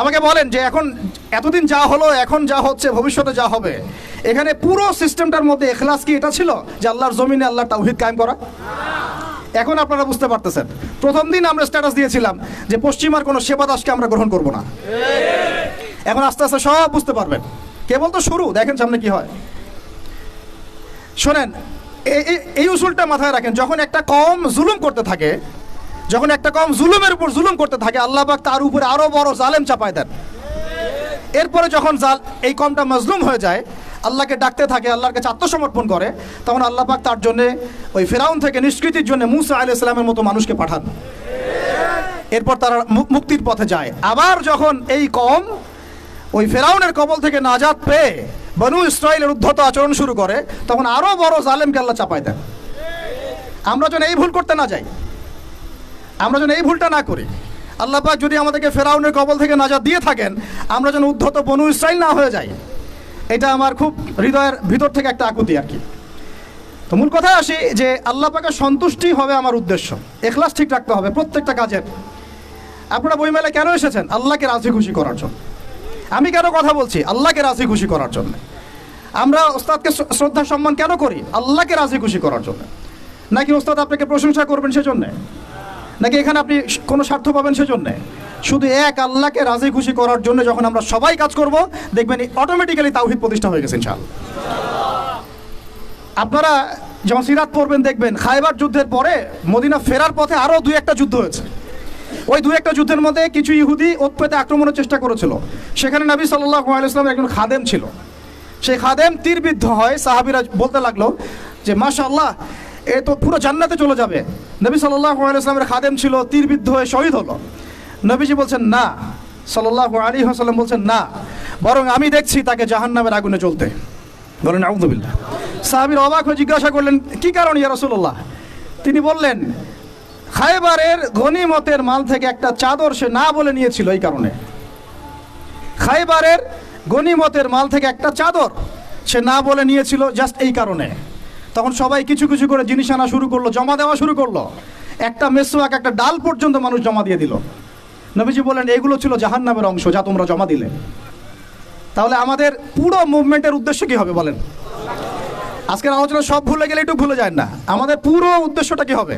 আমাকে বলেন যে এখন এতদিন যা হলো, এখন যা হচ্ছে, ভবিষ্যতে যা হবে, এখানে পুরো সিস্টেমটার মধ্যে এখলাস কি এটা ছিল? যে আল্লাহর জমিনে আল্লাহ তাওহিদ কায়েম করা? এখন আপনারা বুঝতে পারতেছেন। প্রথম দিন আমরা স্ট্যাটাস দিয়েছিলাম যে পশ্চিমার কোনো সেবা দাসকে আমরা গ্রহণ করব না। এখন আস্তে আস্তে সব বুঝতে পারবেন। কেবল তো শুরু, দেখেন সামনে কি হয়। শোনেন এই উসুলটা মাথায় রাখেন, যখন একটা কম জুলুম করতে থাকে যখন একটা কম জুলুমের উপর জুলুম করতে থাকে, আল্লাহ পাক তার উপরে আরও বড় জালেম চাপায় দেন। এরপরে যখন জাল, এই কমটা মজলুম হয়ে যায়, আল্লাহকে ডাকতে থাকে, আল্লাহর কাছে আত্মসমর্পণ করে, তখন আল্লাহ পাক তার জন্য ওই ফেরাউন থেকে নিষ্কৃতির জন্য মুসা আলি ইসলামের মতো মানুষকে পাঠান। এরপর তারা মুক্তির পথে যায়। আবার যখন এই কম ওই ফেরাউনের কবল থেকে নাজাত পেয়ে বনু ইসরায়েলের উদ্ধত আচরণ শুরু করে, তখন আরও বড় জালেমকে আল্লাহ চাপায় দেন। আমরা যেন এই ভুল করতে না যাই। আমরা যেন এই ভুলটা না করি। আল্লাহ পাক যদি আমাদেরকে ফেরাউনের কবল থেকে নাজাত দিয়ে থাকেন, আমরা যেন উদ্ধত বনু ইসরায়েল না হয়ে যাই। এটা আমার খুব হৃদয়ের ভিতর থেকে একটা আকুতি আর কি। তো মূল কথায় আসি যে আল্লাহ পাকের সন্তুষ্টি হবে আমার উদ্দেশ্য। এখলাস ঠিক রাখতে হবে প্রত্যেকটা কাজের। আপনারা বইমেলা কেন এসেছেন? আল্লাহকে রাজি খুশি করার জন্য। আমি কেন কথা বলছি? আল্লাহকে রাজি খুশি করার জন্য। আমরা ওস্তাদকে শ্রদ্ধা সম্মান কেন করি? আল্লাহকে রাজি খুশি করার জন্য। নাকি ওস্তাদ আপনাকে প্রশংসা করবেন সেজন্যে? নাকি এখানে আপনি কোনো স্বার্থ পাবেন সেজন্যে? শুধু এক আল্লাহকে রাজি খুশি করার জন্য যখন আমরা সবাই কাজ করব, দেখবেন অটোমেটিক্যালি তাওহিদ প্রতিষ্ঠা হয়ে গেছে, ইনশাআল্লাহ। আপনারা যখন সিরাত পড়বেন, দেখবেন খাইবার যুদ্ধের পরে মদিনা ফেরার পথে আরও দুই একটা যুদ্ধ হয়েছে। ওই দু একটা যুদ্ধের মধ্যে কিছু ইহুদি ওৎপেতে আক্রমণের চেষ্টা করেছিল। সেখানে নবী সাল্লাহ একজন খাদেম ছিল। সেই খাদেম তীরবিদ্ধ হয়, সাহাবিরা বলতে লাগল যে মাশা আল্লাহ এ তো পুরো জান্নাতে চলে যাবে। নবী সাল্লাহ আলাইসলামের খাদেম ছিল, তীরবিদ্ধ হয়ে শহীদ হলো। নবীজি বলছেন, না। সাল্লাহ আলী হাসাল্লাম বলছেন, না। বরং আমি দেখছি তাকে জাহান্নামের আগুনে চলতে বলেন আউদুবিল্লাহ সাহাবির অবাক হয়ে জিজ্ঞাসা করলেন, কি কারণ ইয়া রসুল্লাহ তিনি বললেন, খাইবারের গনিমতের মাল থেকে একটা চাদর সে না বলে নিয়েছিল এই কারণে। খাইবারের গনিমতের মাল থেকে একটা চাদর সে না বলে নিয়েছিল জাস্ট এই কারণে। তখন সবাই কিছু কিছু করে জিনিস আনা শুরু করল, জমা দেওয়া শুরু করল। একটা মেসোয়াক একটা ডাল পর্যন্ত মানুষ জমা দিয়ে দিল। নবীজি বলেন এগুলো ছিল জাহান্নামের অংশ যা তোমরা জমা দিলে। তাহলে আমাদের পুরো মুভমেন্টের উদ্দেশ্য কি হবে বলেন? আজকের আলোচনা সব ভুলে গেলে একটু ভুলে যায় না। আমাদের পুরো উদ্দেশ্যটা কি হবে?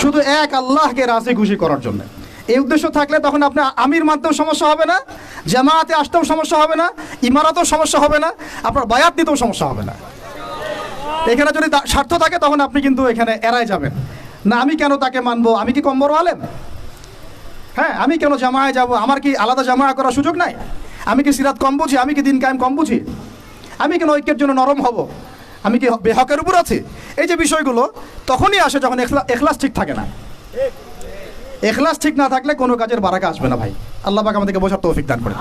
শুধু এক আল্লাহকে রাজি খুশি করার জন্য। এই উদ্দেশ্য থাকলে তখন আপনার আমির মানতেও সমস্যা হবে না জামাতে আসতেও সমস্যা হবে না, ইমারাতেও সমস্যা হবে না, আপনার বায়াত দিতেও সমস্যা হবে না। এখানে যদি স্বার্থ থাকে, তখন আপনি কিন্তু এখানে এড়ায় যাবেন। না, আমি কেন তাকে মানবো? আমি কি কম বড় হ্যাঁ আমি কেন জামায় যাব? আমার কি আলাদা জামায়া করার সুযোগ নাই? আমি কি সিরাত কম বুঝি? আমি কি দিন কায়েম কম বুঝি? আমি কেন ঐক্যের জন্য নরম হব? আমি কি বেহকের উপর আছি? এই যে বিষয়গুলো, তখনই আসে যখন এখলা- এখলাস ঠিক থাকে না। এখলাস ঠিক না থাকলে কোনো কাজের বারাকা আসবে না ভাই। আল্লাহ পাক আমাদেরকে বোঝার তৌফিক দান করে